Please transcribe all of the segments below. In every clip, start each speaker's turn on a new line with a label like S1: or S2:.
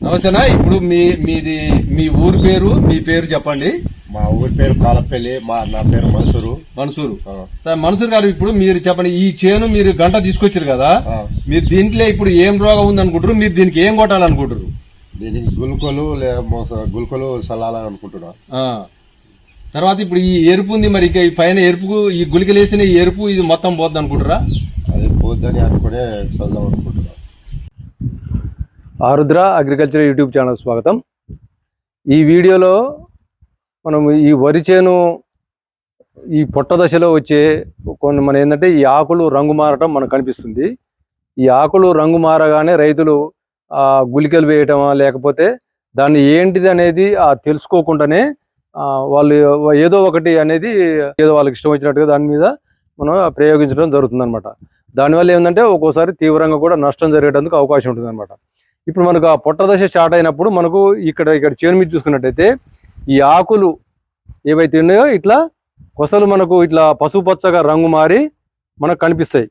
S1: నమస్తేనా? ఇప్పుడు మీ మీది మీ ఊరి పేరు మీ పేరు చెప్పండి.
S2: మా ఊరి పేరు కాలపల్లి మా నా పేరు మన్సూరు.
S1: మనసూరు. మనసూరు గారు ఇప్పుడు మీరు చెప్పండి ఈ చేను మీరు గంట తీసుకొచ్చారు కదా. మీరు దీంట్లో ఇప్పుడు ఏం రోగం ఉంది అనుకుంటారు మీరు దీనికి ఏం కొట్టాలనుకుంటారు
S2: దీనికి గుల్కొలు గుల్కొలు చల్లాలని అనుకుంటున్నా.
S1: ఆ. తర్వాత ఇప్పుడు ఈ ఎరుపు ఉంది మరి ఇక ఈ పైన ఎరుపు ఈ గులికలేసిన ఈ ఎరుపు ఇది మొత్తం పోద్ది అనుకుంటారా
S2: అది పోద్దని అనుకునే చల్దాం అనుకుంటున్నా.
S3: ఆరుద్ర అగ్రికల్చర్ యూట్యూబ్ ఛానల్ స్వాగతం. ఈ వీడియోలో మనం ఈ వరి చేను ఈ పొట్ట దశలో వచ్చే కొన్ని మన ఏంటంటే ఈ ఆకులు రంగు మారటం మనకు కనిపిస్తుంది. ఈ ఆకులు రంగు మారగానే రైతులు ఆ గుళికలు వేయటమా లేకపోతే దాన్ని ఏంటిది అనేది తెలుసుకోకుండానే వాళ్ళు ఏదో ఒకటి అనేది ఏదో వాళ్ళకి ఇష్టం వచ్చినట్టుగా దాని మీద మనం ప్రయోగించడం జరుగుతుంది అనమాట దానివల్ల ఏంటంటే ఒక్కోసారి తీవ్రంగా కూడా నష్టం జరిగేటందుకు అవకాశం ఉంటుంది ఇప్పుడు మనకు ఆ పొట్టదశ స్టార్ట్ అయినప్పుడు మనకు ఇక్కడ ఇక్కడ చేను మీద చూసుకున్నట్టయితే ఈ ఆకులు ఏవైతే ఉన్నాయో ఇట్లా కొసలు మనకు ఇట్లా పసుపు పచ్చగా రంగు మారి మనకు కనిపిస్తాయి.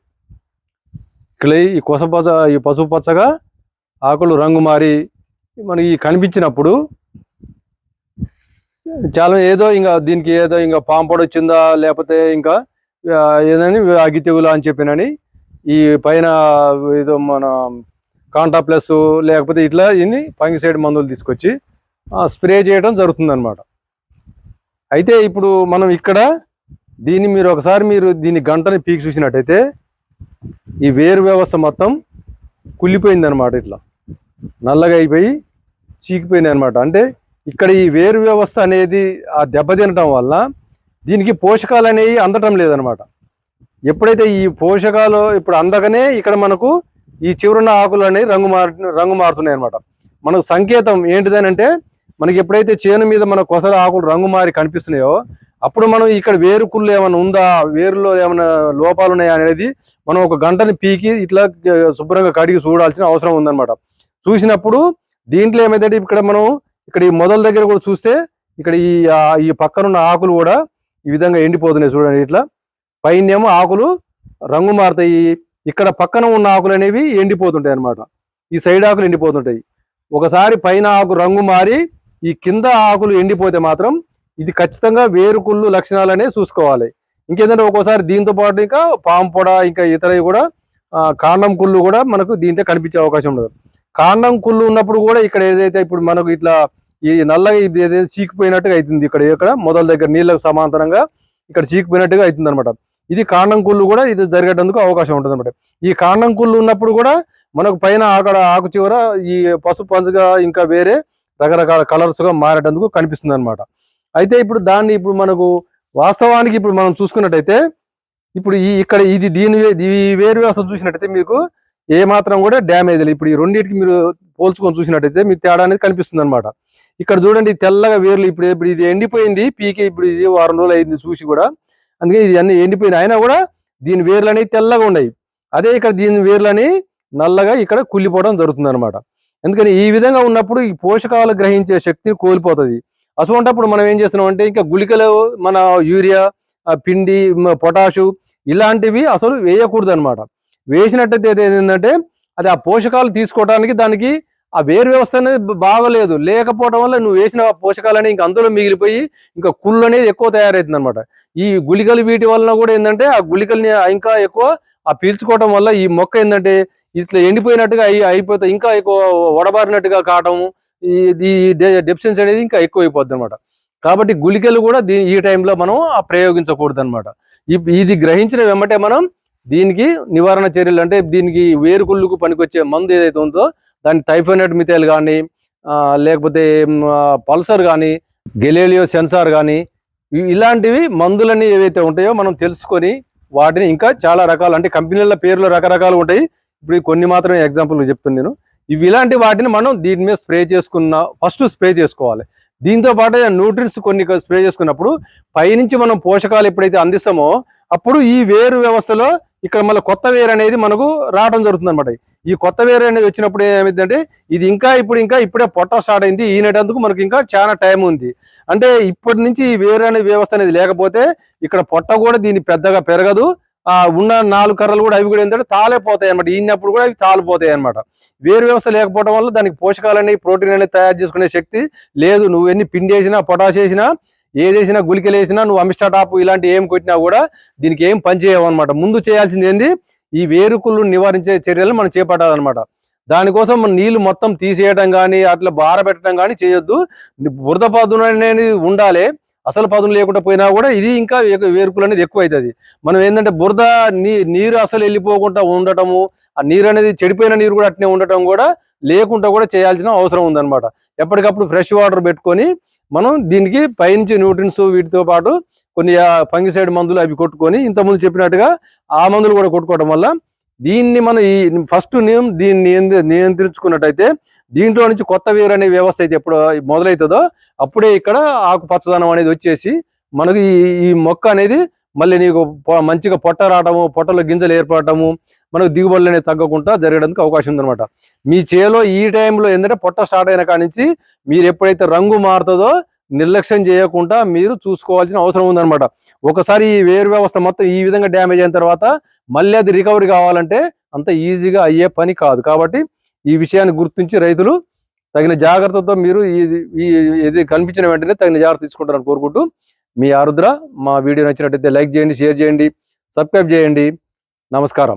S3: ఇట్లా ఈ కొస పచ్చ ఈ పసుపు పచ్చగా ఆకులు రంగు మారి మనకి కనిపించినప్పుడు చాలా ఏదో ఇంకా దీనికి ఏదో ఇంకా పాంపొడ వచ్చిందా లేకపోతే ఇంకా ఏదని అగ్గి తెగులా అని చెప్పినని ఈ పైన ఏదో మన కాంటా ప్లస్ లేకపోతే ఇట్లా ఇన్ని ఫంగిసైడ్ మందులు తీసుకొచ్చి స్ప్రే చేయడం జరుగుతుంది అనమాట అయితే ఇప్పుడు మనం ఇక్కడ దీన్ని మీరు ఒకసారి మీరు దీని గంటని పీకి చూసినట్టయితే ఈ వేరు వ్యవస్థ మొత్తం కుళ్ళిపోయింది అనమాట ఇట్లా. నల్లగా అయిపోయి చీకిపోయింది అనమాట అంటే ఇక్కడ ఈ వేరు వ్యవస్థ అనేది ఆ దెబ్బతినటం వల్ల దీనికి పోషకాలు అనేవి అందటం లేదనమాట ఎప్పుడైతే ఈ పోషకాలు ఇప్పుడు అందకనే ఇక్కడ మనకు ఈ చివరున్న ఆకులు అనేవి రంగు మారు రంగు మారుతున్నాయి అనమాట మనకు సంకేతం ఏంటిదని అంటే మనకి ఎప్పుడైతే చేను మీద మన కొసల ఆకులు రంగు మారి కనిపిస్తున్నాయో అప్పుడు మనం ఇక్కడ వేరు కుళ్ళు ఏమైనా ఉందా వేరులో ఏమైనా లోపాలు ఉన్నాయా అనేది మనం ఒక గంటని పీకి ఇట్లా శుభ్రంగా కడిగి చూడాల్సిన అవసరం ఉందన్నమాట. చూసినప్పుడు దీంట్లో ఏమైందంటే ఇక్కడ మనం ఇక్కడ ఈ మొదల దగ్గర కూడా చూస్తే ఇక్కడ ఈ ఈ పక్కనున్న ఆకులు కూడా ఈ విధంగా ఎండిపోతున్నాయి చూడండి ఇట్లా. పైనేమో ఆకులు రంగు మారుతాయి. ఇక్కడ పక్కన ఉన్న ఆకులు అనేవి ఎండిపోతుంటాయి అనమాట ఈ సైడ్ ఆకులు ఎండిపోతుంటాయి. ఒకసారి పైన ఆకు రంగు మారి ఈ కింద ఆకులు ఎండిపోతే మాత్రం ఇది ఖచ్చితంగా వేరుకుళ్ళు అనేవి చూసుకోవాలి. ఇంకేంటంటే ఒక్కోసారి దీంతో పాటు ఇంకా పాము పొడ ఇంకా ఇతరవి కూడా కాండం కుళ్ళు కూడా మనకు దీంతో కనిపించే అవకాశం ఉండదు. కాండం కుళ్ళు ఉన్నప్పుడు కూడా ఇక్కడ ఏదైతే ఇప్పుడు మనకు ఇట్లా ఈ నల్లగా ఇది ఏదైతే చీకిపోయినట్టుగా అవుతుంది ఇక్కడ ఇక్కడ మొదల దగ్గర నీళ్ళకు సమాంతరంగా ఇక్కడ చీకిపోయినట్టుగా అవుతుంది అనమాట ఇది కాండం కుళ్ళు కూడా ఇది జరిగేటందుకు అవకాశం ఉంటుంది అనమాట ఈ కాండం కుళ్ళు ఉన్నప్పుడు కూడా మనకు పైన అక్కడ ఆకు చివర ఈ పసుపు పంచుగా ఇంకా వేరే రకరకాల కలర్స్గా మారేటందుకు కనిపిస్తుంది అనమాట అయితే ఇప్పుడు దాన్ని ఇప్పుడు మనకు వాస్తవానికి ఇప్పుడు మనం చూసుకున్నట్టయితే ఇప్పుడు ఈ ఇక్కడ ఇది దీని వే- ఈ వేరు వ్యవస్థ చూసినట్టయితే మీకు ఏ మాత్రం కూడా డ్యామేజ్ లేదు. ఇప్పుడు ఈ రెండింటికి మీరు పోల్చుకొని చూసినట్టయితే మీకు తేడా అనేది కనిపిస్తుంది అనమాట ఇక్కడ చూడండి తెల్లగా వేర్లు ఇప్పుడు ఇప్పుడు ఇది ఎండిపోయింది పీకే ఇప్పుడు ఇది వారం రోజులు అయింది చూసి కూడా అందుకే ఇది అన్ని ఎండిపోయిన అయినా కూడా దీని వేర్లు అనేవి తెల్లగా ఉన్నాయి. అదే ఇక్కడ దీని వేర్లని నల్లగా ఇక్కడ కుళ్ళిపోవడం జరుగుతుంది అనమాట ఎందుకని ఈ విధంగా ఉన్నప్పుడు ఈ పోషకాలు గ్రహించే శక్తిని కోల్పోతుంది. అటువంటప్పుడు మనం ఏం చేస్తున్నాం అంటే ఇంకా గుళికలు మన యూరియా ఆ పిండి పొటాషు ఇలాంటివి అసలు వేయకూడదు అనమాట వేసినట్టయితే ఏంటంటే అది ఆ పోషకాలు తీసుకోవడానికి దానికి ఆ వేరు వ్యవస్థ అనేది బాగలేదు. లేకపోవడం వల్ల నువ్వు వేసిన పోషకాలనే ఇంకా అందులో మిగిలిపోయి ఇంకా కుళ్ళు అనేది ఎక్కువ తయారవుతుంది అనమాట ఈ గుళికలు వీటి వలన కూడా ఏంటంటే ఆ గుళికల్ని ఇంకా ఎక్కువ ఆ పీల్చుకోవడం వల్ల ఈ మొక్క ఏంటంటే ఇట్లా ఎండిపోయినట్టుగా అయి అయిపోతే ఇంకా ఎక్కువ వడబారినట్టుగా కావటము ఈ ఈ డెఫిషియన్సీ అనేది ఇంకా ఎక్కువ అయిపోద్ది అనమాట కాబట్టి గుళికలు కూడా దీ ఈ టైంలో మనం ప్రయోగించకూడదు అనమాట ఇది గ్రహించిన వెంబటే మనం దీనికి నివారణ చర్యలు అంటే దీనికి వేరుకుళ్ళుకు పనికొచ్చే మందు ఏదైతే ఉందో దాని టైఫోనైట్ మిథైల్ కానీ లేకపోతే పల్సర్ కానీ గెలేలియో సెన్సార్ కానీ ఇలాంటివి మందులన్నీ ఏవైతే ఉంటాయో మనం తెలుసుకొని వాటిని ఇంకా చాలా రకాలు అంటే కంపెనీల పేర్లు రకరకాలు ఉంటాయి. ఇప్పుడు కొన్ని మాత్రమే ఎగ్జాంపుల్ చెప్తాను నేను. ఇవి ఇలాంటి వాటిని మనం దీని మీద స్ప్రే చేసుకున్న ఫస్ట్ స్ప్రే చేసుకోవాలి. దీంతో పాటు న్యూట్రిన్స్ కొన్ని స్ప్రే చేసుకున్నప్పుడు పైనుంచి మనం పోషకాలు ఎప్పుడైతే అందిస్తామో అప్పుడు ఈ వేరు వ్యవస్థలో ఇక్కడ మళ్ళీ కొత్త వేరు అనేది మనకు రావడం జరుగుతుంది అనమాట ఈ కొత్త వేరు అనేది వచ్చినప్పుడు ఏమైందంటే ఇది ఇంకా ఇప్పుడు ఇంకా ఇప్పుడే పొట్ట స్టార్ట్ అయింది ఈనేటందుకు మనకి ఇంకా చాలా టైం ఉంది. అంటే ఇప్పటి నుంచి ఈ వేరు అనే వ్యవస్థ అనేది లేకపోతే ఇక్కడ పొట్ట కూడా దీన్ని పెద్దగా పెరగదు. ఆ ఉన్న నాలుగు కర్రలు కూడా అవి కూడా ఏంటంటే తాలేపోతాయి అనమాట ఈనప్పుడు కూడా అవి తాలిపోతాయి అనమాట వేరు వ్యవస్థ లేకపోవడం వల్ల దానికి పోషకాలని ప్రోటీన్ అనేది తయారు చేసుకునే శక్తి లేదు. నువ్వు ఎన్ని పిండి వేసినా పొటాష్ వేసినా ఏది వేసినా గుళికలు వేసినా నువ్వు అమిస్టా టాప్ ఇలాంటి ఏం కొట్టినా కూడా దీనికి ఏం పని చేయవనమాట ముందు చేయాల్సింది ఏంది? ఈ వేరుకుళ్ళు నివారించే చర్యలు మనం చేపట్టాలన్నమాట. దానికోసం మనం నీళ్ళు మొత్తం తీసేయడం కానీ అట్లా బారబెట్టడం కానీ చేయొద్దు. బురద పదును అనేది ఉండాలి. అసలు పదును లేకుండా పోయినా కూడా ఇది ఇంకా వేరుకులు అనేది ఎక్కువ అవుతుంది మనం ఏంటంటే బురద నీరు అసలు వెళ్ళిపోకుండా ఉండటము ఆ నీరు అనేది చెడిపోయిన నీరు కూడా అట్నే ఉండటం కూడా లేకుండా కూడా చేయాల్సిన అవసరం ఉందన్నమాట. ఎప్పటికప్పుడు ఫ్రెష్ వాటర్ పెట్టుకొని మనం దీనికి పైనుంచి న్యూట్రిన్స్ వీటితో పాటు కొన్ని ఫంగిసైడ్ మందులు అవి కొట్టుకొని ఇంతకుముందు చెప్పినట్టుగా ఆ మందులు కూడా కొట్టుకోవడం వల్ల దీన్ని మనం ఈ ఫస్ట్ నేను దీన్ని నియంత్రి- నియంత్రించుకున్నట్టయితే దీంట్లో నుంచి కొత్త వేరు అనే వ్యవస్థ అయితే ఎప్పుడు మొదలవుతుందో అప్పుడే ఇక్కడ ఆకు పచ్చదనం అనేది వచ్చేసి మనకు ఈ- ఈ మొక్క అనేది మళ్ళీ నీకు మంచిగా పొట్ట రావటము పొట్టలో గింజలు ఏర్పడటము మనకు దిగుబడులు అనేది తగ్గకుండా జరగడానికి అవకాశం ఉందన్నమాట. మీ చేలో ఈ టైంలో ఏంటంటే పొట్ట స్టార్ట్ అయిన కాడి నుంచి మీరు ఎప్పుడైతే రంగు మారుతుందో నిర్లక్ష్యం చేయకుండా మీరు చూసుకోవాల్సిన అవసరం ఉందన్నమాట. ఒకసారి ఈ వేరు వ్యవస్థ మొత్తం ఈ విధంగా డ్యామేజ్ అయిన తర్వాత మళ్ళీ అది రికవరీ కావాలంటే అంత ఈజీగా అయ్యే పని కాదు. కాబట్టి ఈ విషయాన్ని గుర్తించి రైతులు తగిన జాగ్రత్తతో మీరు ఇది ఈ ఇది కనిపించిన వెంటనే తగిన జాగ్రత్త తీసుకుంటారని కోరుకుంటూ మీ ఆరుద్ర మా వీడియో నచ్చినట్టయితే లైక్ చేయండి షేర్ చేయండి సబ్స్క్రైబ్ చేయండి. నమస్కారం.